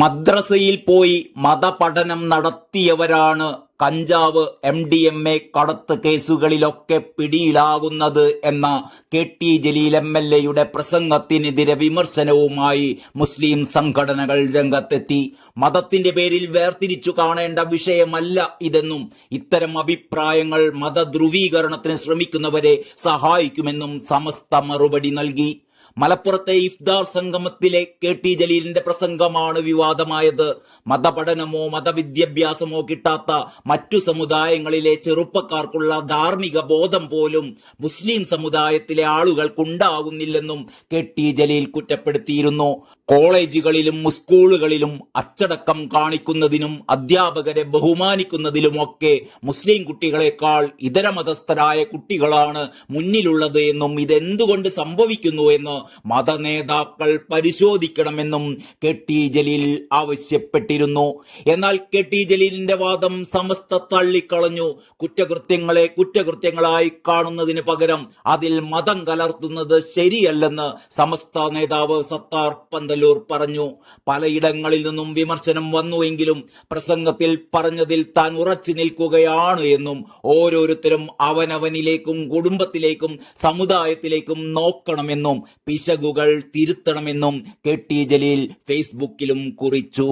മദ്രസയിൽ പോയി മതപഠനം നടത്തിയവരാണ് കഞ്ചാവ് എം ഡി എം എ കടത്ത് കേസുകളിലൊക്കെ പിടിയിലാകുന്നത് എന്ന K T Jaleel M L എയുടെ പ്രസംഗത്തിനെതിരെ വിമർശനവുമായി മുസ്ലിം സംഘടനകൾ രംഗത്തെത്തി. മതത്തിന്റെ പേരിൽ വേർതിരിച്ചു കാണേണ്ട വിഷയമല്ല ഇതെന്നും ഇത്തരം അഭിപ്രായങ്ങൾ മതധ്രുവീകരണത്തിന് ശ്രമിക്കുന്നവരെ സഹായിക്കുമെന്നും സമസ്ത മറുപടി നൽകി. മലപ്പുറത്തെ ഇഫ്താർ സംഗമത്തിലെ കെ ടി ജലീലിന്റെ പ്രസംഗമാണ് വിവാദമായത്. മതപഠനമോ മതവിദ്യാഭ്യാസമോ കിട്ടാത്ത മറ്റു സമുദായങ്ങളിലെ ചെറുപ്പക്കാർക്കുള്ള ധാർമ്മിക ബോധം പോലും മുസ്ലിം സമുദായത്തിലെ ആളുകൾക്കുണ്ടാകുന്നില്ലെന്നും കെ ടി ജലീൽ കുറ്റപ്പെടുത്തിയിരുന്നു. കോളേജുകളിലും സ്കൂളുകളിലും അച്ചടക്കം കാണിക്കുന്നതിനും അധ്യാപകരെ ബഹുമാനിക്കുന്നതിലുമൊക്കെ മുസ്ലിം കുട്ടികളെക്കാൾ ഇതര മതസ്ഥരായ കുട്ടികളാണ് മുന്നിലുള്ളത് എന്നും ഇതെന്തുകൊണ്ട് സംഭവിക്കുന്നു എന്ന് മതനേതാക്കൾ പരിശോധിക്കണമെന്നും കെ ടി ജലീൽ ആവശ്യപ്പെട്ടിരുന്നു. എന്നാൽ കെ ടി ജലീലിന്റെ വാദം സമസ്ത തള്ളിക്കളഞ്ഞു. കുറ്റകൃത്യങ്ങളെ കുറ്റകൃത്യങ്ങളായി കാണുന്നതിന് പകരം അതിൽ മതം കലർത്തുന്നത് ശരിയല്ലെന്ന് സമസ്ത നേതാവ് സത്താർ പന്തലൂർ പറഞ്ഞു. പലയിടങ്ങളിൽ നിന്നും വിമർശനം വന്നുവെങ്കിലും പ്രസംഗത്തിൽ പറഞ്ഞതിൽ താൻ ഉറച്ചു നിൽക്കുകയാണ് എന്നും ഓരോരുത്തരും അവനവനിലേക്കും കുടുംബത്തിലേക്കും സമുദായത്തിലേക്കും നോക്കണമെന്നും പിശകുകൾ തിരുത്തണമെന്നും കെ ടി ജലീൽ ഫേസ്ബുക്കിലും കുറിച്ചു.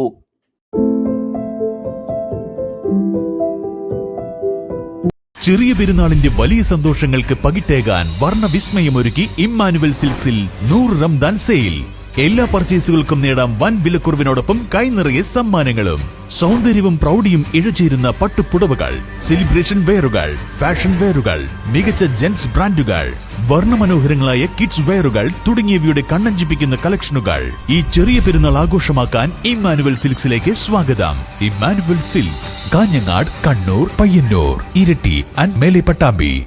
ചെറിയ പെരുന്നാളിന്റെ വലിയ സന്തോഷങ്ങൾക്ക് പകിട്ടേകാൻ വർണ വിസ്മയമൊരുക്കി ഇമ്മാനുവൽ സിൽക്സിൽ നൂറ് റംദാൻ സെയിൽ. എല്ലാ പർച്ചേസുകൾക്കും നേടാം വൻ വിലക്കുറവിനോടൊപ്പം കൈനിറയെ സമ്മാനങ്ങളും. സൗന്ദര്യവും പ്രൗഢിയും ഇഴചേരുന്ന പട്ടുപുടവകൾ സെലിബ്രേഷൻ വെയറുകൾ ഫാഷൻ വെയറുകൾ മികച്ച ജെൻസ് ബ്രാൻഡുകൾ വർണമനോഹരങ്ങളായ കിഡ്സ് വെയറുകൾ തുടങ്ങിയവയുടെ കണ്ണഞ്ചിപ്പിക്കുന്ന കളക്ഷനുകൾ ഈ ചെറിയ പെരുന്നാൾ ആഘോഷമാക്കാൻ ഇമ്മാനുവൽ സിൽക്സിലേക്ക് സ്വാഗതം. Emmanuel Silks Kanhangad Kannur Payyanur Iritty and മേലെ പട്ടാമ്പി